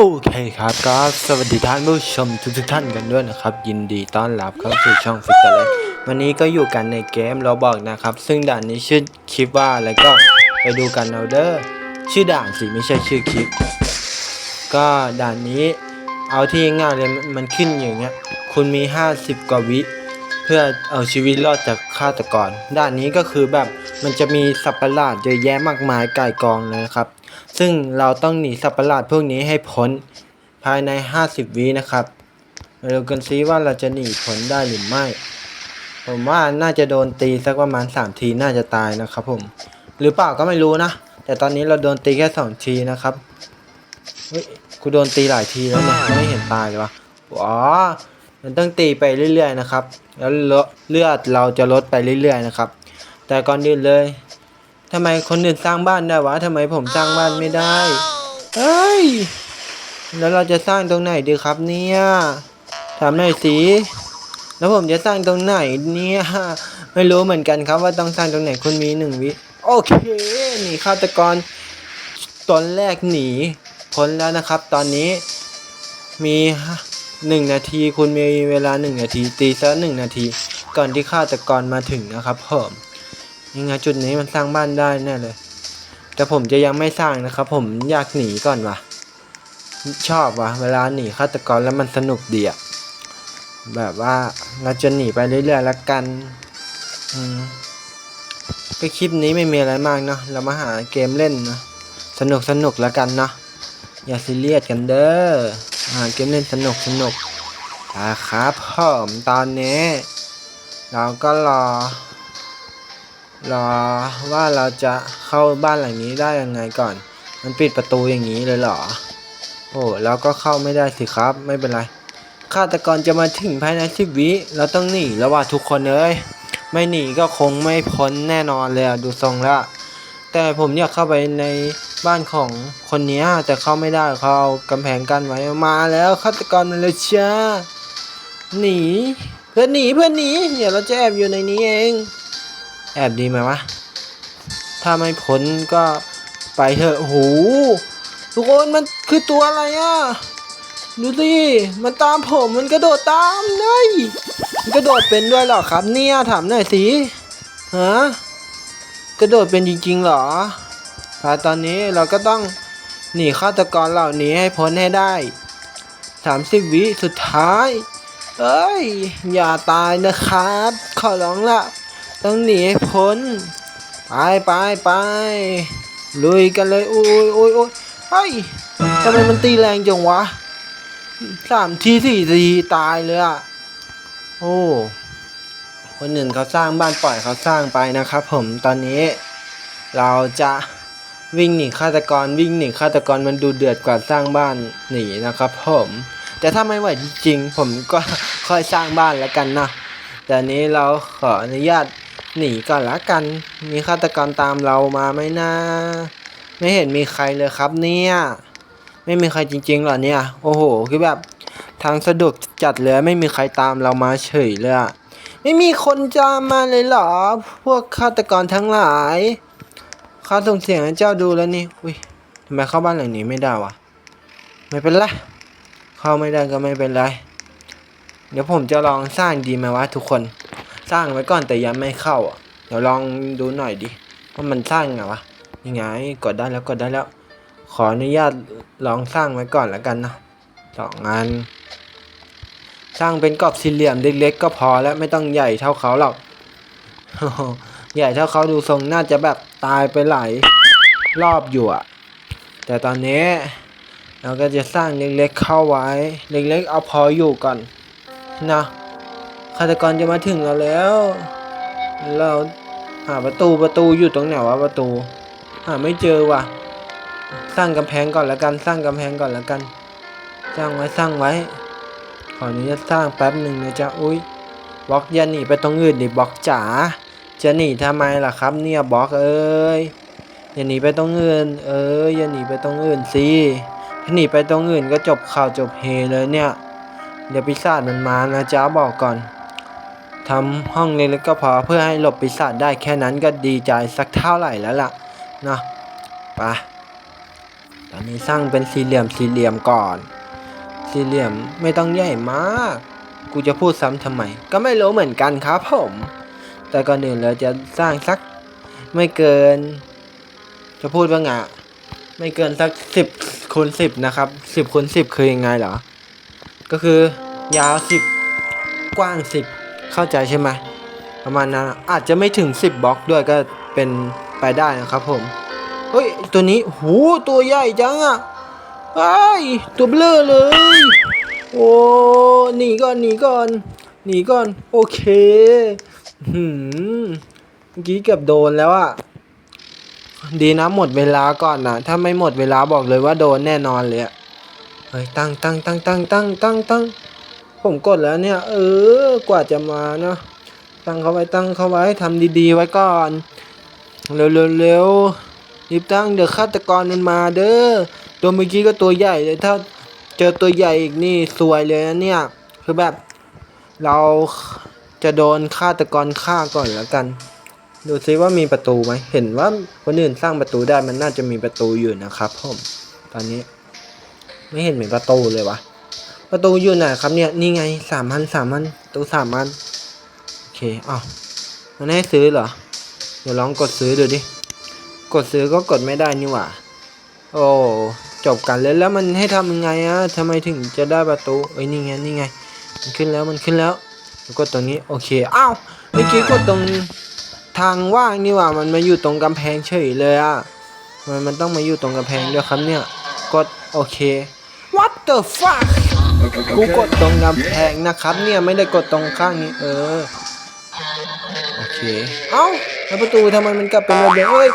โอเคครับก็สวัสดีท่านผู้ชมทุกท่านกันด้วยนะครับ ยินดีต้อนรับเข้าสู่ช่องฟิตเตอร์เลยวันนี้ก็อยู่กันในเกมเราบอกนะครับ ซึ่งด่านนี้ชื่อคลิปว่าอะไรก็ไปดูกันเอาเด้อชื่อด่านสิไม่ใช่ชื่อคลิป ก็ด่านนี้เอาที่ง่ายเลยมันขึ้นอย่างเงี้ยคุณมี 50 กว่าวิเพื่อเอาชีวิตรอดจากฆาตกรด้านนี้ก็คือแบบมันจะมีสัตว์ประหลาดเยอะแยะมากมายก่ายกองเลยครับ ซึ่งเราต้องหนีสัตว์ประหลาดพวกนี้ให้พ้นภายใน 50วินะครับมาดูกันซิว่าเราจะหนีพ้นได้หรือไม่ ผมว่าน่าจะโดนตีสักประมาณ 3 ทีน่าจะตายนะครับผม หรือเปล่าก็ไม่รู้นะ แต่ตอนนี้เราโดนตีแค่ 2 ทีนะครับ เฮ้ยกูโดนตีหลายทีแล้วเนี่ยไม่เห็นตายเลยวะอ๋อมันต้องตีไปเรื่อยๆนะครับ แล้วเลอะเลือดเราจะลดไปเรื่อยๆนะครับ แต่ก่อนอื่นเลย ทำไมคนอื่นสร้างบ้านได้วะทำไมผมสร้างบ้านไม่ได้เฮ้ย แล้วเราจะสร้างตรงไหนดีครับเนี่ยถามหน่อยสิแล้วผมจะสร้างตรงไหนเนี่ยไม่รู้เหมือนกันครับว่าต้องสร้างตรงไหนคุณมีหนึ่งวิโอเคหนีฆาตกรตอนแรกหนีพ้นแล้วนะครับ ตอนนี้มีหนึ่งนาทีคุณมีเวลาหนึ่งนาทีตีซะหนึ่งนาที ก่อนที่ฆาตกรมาถึงนะครับผม ยังไงจุดนี้มันสร้างบ้านได้แน่เลย แต่ผมจะยังไม่สร้างนะครับ ผมอยากหนีก่อนว่ะ ชอบว่ะ เวลาหนีฆาตกรแล้วมันสนุกดีอะแบบว่าเราจะหนีไปเรื่อยๆแล้วกัน อืมก็คลิปนี้ไม่มีอะไรมากเนาะเรามาหาเกมเล่นนะสนุกสนุกแล้วกันเนาะอย่าซีเรียสกันเด้อหาเกมเล่นสนุกสนุกนะครับผมตอนนี้ เราก็รอ รอว่าเราจะเข้าบ้านหลังนี้ได้ยังไงก่อน มันปิดประตูอย่างนี้เลยเหรอ โอ้เราก็เข้าไม่ได้สิครับ ไม่เป็นไรฆาตกรจะมาถึงภายในสิบวิเราต้องหนีแล้วว่าทุกคนเอ้ยไม่หนีก็คงไม่พ้นแน่นอนเลยดูทรงแล้วแต่ผมอยากเข้าไปในบ้านของคนนี้แต่เข้าไม่ได้เขาเอากำแพงกั้นไว้มาแล้วฆาตกรมาเลยจ้าหนีเพื่อนหนีเพื่อนหนีเดี๋ยวเราจะแอบอยู่ในนี้เอง แอบดีไหมวะ ถ้าไม่พ้นก็ไปเถอะโหทุกคนมันคือตัวอะไรอะ ดูสิ มันตามผมมันกระโดดตามเลยมันกระโดดเป็นด้วยหรอครับเนี่ยถามหน่อยสิฮะกระโดดเป็นจริงๆหรอแตตอนนี้เราก็ต้องหนีฆาตกรเหล่านี้ให้พ้นให้ได้ 30 วิสุดท้าย เอ้ย อย่าตายนะครับ ขอร้องละ ต้องหนีให้พ้น ไปไปไปลุยกันเลยโอ้ยโอ้ยโอ้ยเฮ้ยทำไมมันตีแรงจังวะสามทีสี่ทีตายเลยอะ โอ้คนอื่นเขาสร้างบ้านปล่อยเขาสร้างไปนะครับผมตอนนี้ เราจะวิ่งหนีฆาตกรวิ่งหนีฆาตกรมันดูเดือดกว่าสร้างบ้านหนีนะครับผม แต่ถ้าไม่ไหวจริงๆผมก็ค่อยสร้างบ้านแล้วกันนะแต่นี้เราขออนุญาต หนีก่อนละกัน มีฆาตกรตามเรามาไหมนะ ไม่เห็นมีใครเลยครับเนี่ย ไม่มีใครจริงๆหรอเนี่ย โอ้โห คือแบบทางสะดวกจัดเลยไม่มีใครตามเรามาเฉยเลยอะไม่มีคนจามมาเลยเหรอ พวกฆาตกรทั้งหลายข้าส่งเสียงให้เจ้าดูแล้วนี่ อุ้ยทำไมเข้าบ้านหลังนี้ไม่ได้วะ ไม่เป็นไร เข้าไม่ได้ก็ไม่เป็นไร เดี๋ยวผมจะลองสร้างดีไหมวะทุกคน สร้างไว้ก่อนแต่ยังไม่เข้าอะเดี๋ยวลองดูหน่อยดิว่ามันสร้างไงวะยังไงกดได้แล้วกดได้แล้ว ขออนุญาตลองสร้างไว้ก่อนแล้วกันนะสองงานสร้างเป็นกรอบสี่เหลี่ยมเล็กๆก็พอแล้วไม่ต้องใหญ่เท่าเขาหรอกใหญ่เท่าเขาดูทรงน่าจะแบบตายไปหลายรอบอยู่อะแต่ตอนนี้เราก็จะสร้างเล็กๆเข้าไว้ เล็กๆเอาพออยู่ก่อนนะ ฆาตกรจะมาถึงเราแล้ว เราหาประตูประตูอยู่ตรงไหนวะประตู หาไม่เจอว่ะ สร้างกำแพงก่อนแล้วกัน สร้างกำแพงก่อนแล้วกัน สร้างไว้สร้างไว้ ขออนุญาตสร้างแป๊บหนึ่งนะจ๊ะอุ้ยบล็อกอย่าหนีไปตรงอื่นดิบล็อกจ๋าจะหนีทำไมล่ะครับ เนี่ยบล็อกเอ้ยอย่าหนีไปตรงอื่น เอ้ยอย่าหนีไปตรงอื่นสิถ้าหนีไปตรงอื่นก็จบข่าวจบเฮเลยเนี่ย เดี๋ยวปีศาจมันมานะจ๊ะบอกก่อน ทำห้องเล็กๆก็พอเพื่อให้หลบปีศาจได้แค่นั้นก็ดีใจสักเท่าไหร่แล้วล่ะเนาะไปตอนนี้สร้างเป็นสี่เหลี่ยมสี่เหลี่ยมก่อน สี่เหลี่ยมไม่ต้องใหญ่มาก กูจะพูดซ้ำทำไม ก็ไม่รู้เหมือนกันครับผม แต่ก่อนอื่นเราจะสร้างสักไม่เกิน จะพูดว่าไงอะไม่เกินสักสิบคูณสิบนะครับสิบคูณสิบคือยังไงเหรอ ก็คือยาวสิบกว้างสิบ เข้าใจใช่ไหมประมาณนั้นอาจจะไม่ถึงสิบบล็อกด้วยก็เป็นไปได้นะครับผมเฮ้ยตัวนี้หูตัวใหญ่จังอะไอ้ยตัวเบลอเลย โอ้หนีก่อนหนีก่อนหนีก่อน โอเคหืมเมื่อกี้เกือบโดนแล้วอะดีนะหมดเวลาก่อนนะถ้าไม่หมดเวลาบอกเลยว่าโดนแน่นอนเลยอะเฮ้ยตั้งตั้งตั้งตั้งตั้งตั้งตั้ง ผมกดแล้วเนี่ย เออกว่าจะมาเนาะตั้งเขาไว้ตั้งเขาไว้ทำดีๆ ไว้ก่อนเร็วเร็วเร็วรีบตั้งเดี๋ยวฆาตกรมันมาเด้อตัวเมื่อกี้ก็ตัวใหญ่เลยถ้าเจอตัวใหญ่อีกนี่ซวยเลยนะเนี่ย คือแบบ เราจะโดนฆาตกรฆ่าก่อนแล้วกัน ดูซิว่ามีประตูไหมเห็นว่าคนอื่นสร้างประตูได้มันน่าจะมีประตูอยู่นะครับผมตอนนี้ ไม่เห็นมีประตูเลยวะ ประตูอยู่ไหนครับเนี่ย นี่ไงสามพันสามพันประตูสามพันโอเคอ้าวมันให้ซื้อเหรอ เดี๋ยวลองกดซื้อดูดิ กดซื้อก็กดไม่ได้นี่หว่า โอ้ จบกันเลยแล้วมันให้ทำยังไงอะทำไมถึงจะได้ประตู เอ้ยนี่ไงนี่ไง มันขึ้นแล้วมันขึ้นแล้วแล้วกดตรงนี้โอเคอ้าวเมื่อกี้กดตรงทางว่างนี่หว่า มันมาอยู่ตรงกำแพงเฉยเลยอะมันมันต้องมาอยู่ตรงกำแพงด้วยครับเนี่ย กดโอเค what the fuck กูกดตรงกำแพงนะครับ เนี่ยไม่ได้กดตรงข้างนี้ เออ โอเค เอ้าแล้วประตูทำไมมันกลับเป็นแบบเดิมเอ้ย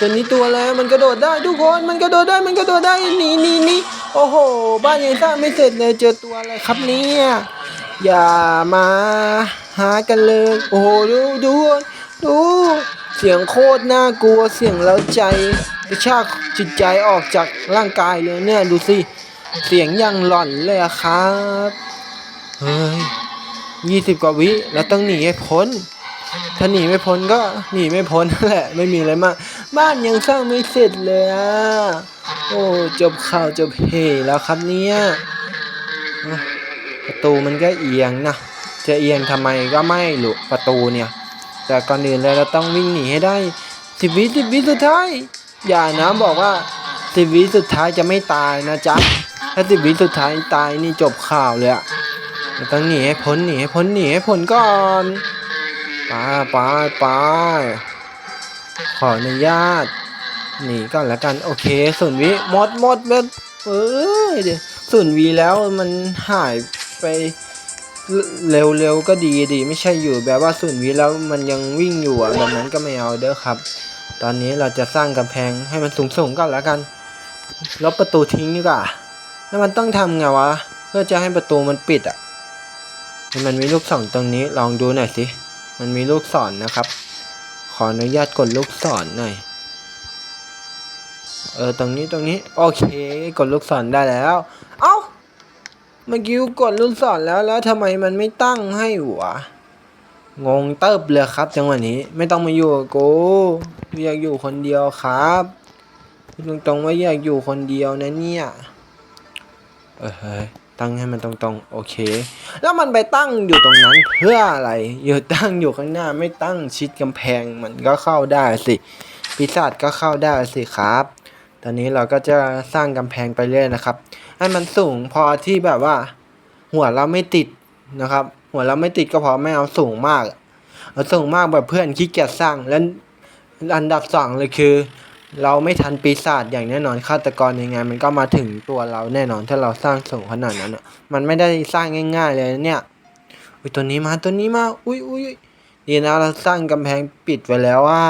ตัวนี้ตัวแล้วมันกระโดดได้ทุกคนมันกระโดดได้มันกระโดดได้หนีหนีหนีโอ้โห บ้านยังสร้างไม่เสร็จเลยเจอตัวอะไรครับเนี่ยอย่ามาหากันเลยโอ้โหดูดูดูเสียงโคตรน่ากลัวเสียงแล้วใจกระชากจิตใจออกจากร่างกายเลยเนี่ยดูสิ เสียงยังหลอนเลยอะครับ เฮ้ยยี่สิบกว่าวิแล้วต้องหนีให้พ้น ถ้าหนีไม่พ้นก็หนีไม่พ้นนั่นแหละ ไม่มีอะไรมาก บ้านยังสร้างไม่เสร็จเลยอะโอ้จบข่าวจบเพแล้วครับเนี่ยประตูมันก็เอียงนะ จะเอียงทำไมก็ไม่หลุประตูเนี่ย แต่ก่อนอื่นเลยเราต้องวิ่งหนีให้ได้สิบวิสิบวิสุดท้าย อย่านะบอกว่าสิบวิสุดท้ายจะไม่ตายนะจ๊ะ ถ้าสิบวิสุดท้ายตายนี่จบข่าวเลยอะเราต้องหนีให้พ้นหนีให้พ้นหนีให้พ้นก่อนไปไปไปขออนุญาตหนีก่อนแล้วกันโอเคศูนย์วิหมดหมดเบ็ดเอ้ยเดี๋ยวศูนย์วิแล้วมันหายไปเร็วๆก็ดีดีไม่ใช่อยู่แบบว่าศูนย์วิแล้วมันยังวิ่งอยู่อะแบบนั้นก็ไม่เอาเด้อครับ ตอนนี้เราจะสร้างกำแพงให้มันสูงๆก่อนแล้วกันลบประตูทิ้งดีกว่า แล้วมันต้องทำไงวะ เพื่อจะให้ประตูมันปิดอะมันมีลูกศรตรงนี้ลองดูหน่อยสิ มันมีลูกศรนนะครับ ขออนุญาตกดลูกศรหน่อย เออตรงนี้ตรงนี้ โอเค กดลูกศรได้แล้ว เอ้าเมื่อกี้กดลูกศรแล้วแล้วทำไมมันไม่ตั้งให้วะงงเติบเลยครับ จังหวะนี้ไม่ต้องมาอยู่กับกูอยากอยู่คนเดียวครับตรงๆว่าอยากอยู่คนเดียวนะเนี่ย เออเฮ้ยตั้งให้มันตรงๆ โอเค แล้วมันไปตั้งอยู่ตรงนั้นเพื่ออะไร อยู่ตั้งอยู่ข้างหน้าไม่ตั้งชิดกำแพงมันก็เข้าได้สิปีศาจก็เข้าได้สิครับ ตอนนี้เราก็จะสร้างกำแพงไปเรื่อยนะครับ ให้มันสูงพอที่แบบว่า หัวเราไม่ติดนะครับ หัวเราไม่ติดก็พอไม่เอาสูงมาก เอาสูงมากแบบเพื่อนขี้เกียจสร้างแล้วอันดับสองเลยคือ เราไม่ทันปีศาจอย่างแน่นอนฆาตกรยังไงมันก็มาถึงตัวเราแน่นอนถ้าเราสร้างสูงขนาดนั้นอะ มันไม่ได้สร้างง่าย ๆ เลยเนี่ย อุ้ยตัวนี้มาตัวนี้มา อุ้ยอุ้ยดีนะเราสร้างกำแพงปิดไว้แล้วว่า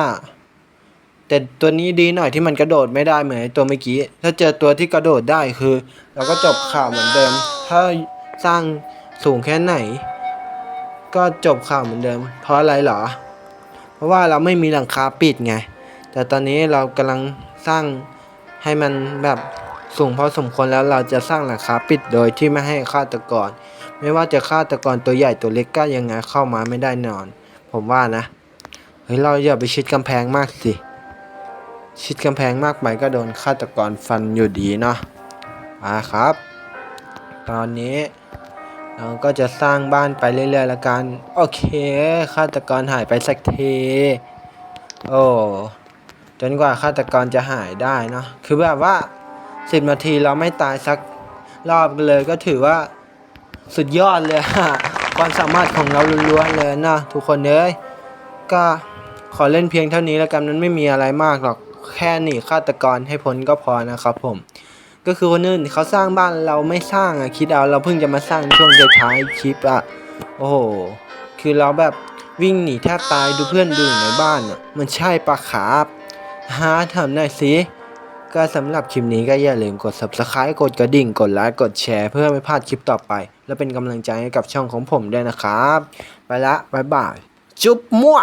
แต่ตัวนี้ดีหน่อยที่มันกระโดดไม่ได้เหมือนตัวเมื่อกี้ ถ้าเจอตัวที่กระโดดได้คือ เราก็จบข่าวเหมือนเดิม ถ้าสร้างสูงแค่ไหน ก็จบข่าวเหมือนเดิม เพราะอะไรเหรอ เพราะว่าเราไม่มีหลังคาปิดไง แต่ตอนนี้เรากำลังสร้างให้มันแบบสูงพอสมควรแล้วเราจะสร้างหลังคาปิดโดยที่ไม่ให้ฆาตกร ไม่ว่าจะฆาตกรตัวใหญ่ตัวเล็กก็ยังไงเข้ามาไม่ได้นอน ผมว่านะเฮ้ยเราอย่าไปชิดกำแพงมากสิชิดกำแพงมากไปก็โดนฆาตกรฟันอยู่ดีเนาะมาครับ ตอนนี้เราก็จะสร้างบ้านไปเรื่อยๆแล้วกัน โอเคฆาตกรหายไปสักที โอ้ จนกว่าฆาตกรจะหายได้เนาะคือแบบว่าสิบนาทีเราไม่ตายสักรอบเลยก็ถือว่าสุดยอดเลยความสามารถของเราล้วนๆเลยนะทุกคนเอ้ยก็ขอเล่นเพียงเท่านี้แล้วกันมันไม่มีอะไรมากหรอกแค่หนีฆาตกรให้พ้นก็พอนะครับผม ก็คือคนอื่นเขาสร้างบ้านเราไม่สร้างอะคิดเอาเราเพิ่งจะมาสร้างช่วงท้ายคลิปอะโอ้โหคือเราแบบวิ่งหนีแทบตายดูเพื่อนดูอยู่ในบ้านอะมันใช่ปะครับ ฮะทำหน่อยสิ ก็สำหรับคลิปนี้ก็อย่าลืมกด subscribe กดกระดิ่ง กดไลค์ กดแชร์เพื่อไม่พลาดคลิปต่อไป และเป็นกำลังใจให้กับช่องของผมด้วยนะครับ ไปละ บ๊ายบาย จุ๊บมั่ว